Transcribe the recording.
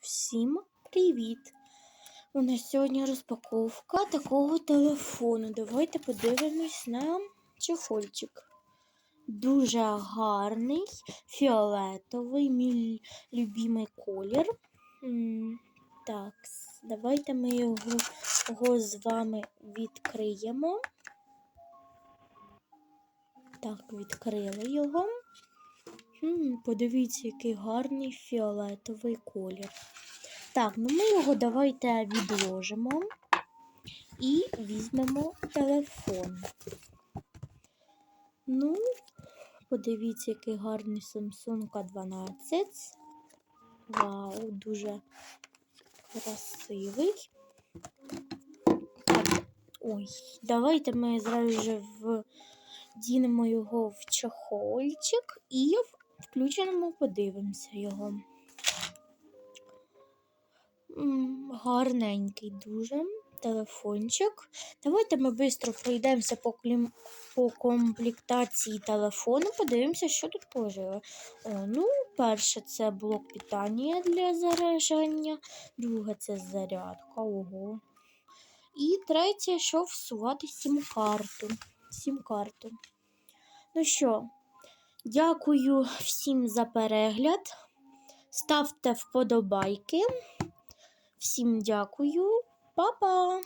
Всім привіт! У нас сьогодні розпаковка такого телефону. Давайте подивимось на чехольчик. Дуже гарний, фіолетовий, мій любимий колір. Так, давайте ми його, його з вами відкриємо. Так, відкрили його. Хм, подивіться, який гарний фіолетовий колір. Так, ну ми його давайте відложимо і візьмемо телефон. Ну, подивіться, який гарний Samsung A12. Вау, дуже красивий. Ой, давайте ми зразу вдінемо його в чохольчик і включимо, подивимося його. Гарненький дуже телефончик. Давайте ми швидко пройдемося по, клім... по комплектації телефону, подивимося, що тут положили. О, ну, перше, це блок питання для заряджання, друге це зарядка. Ого. І третє, що всувати сім-карту. Сім-карту. Ну що, дякую всім за перегляд. Ставте вподобайки. Всім дякую. Па-па!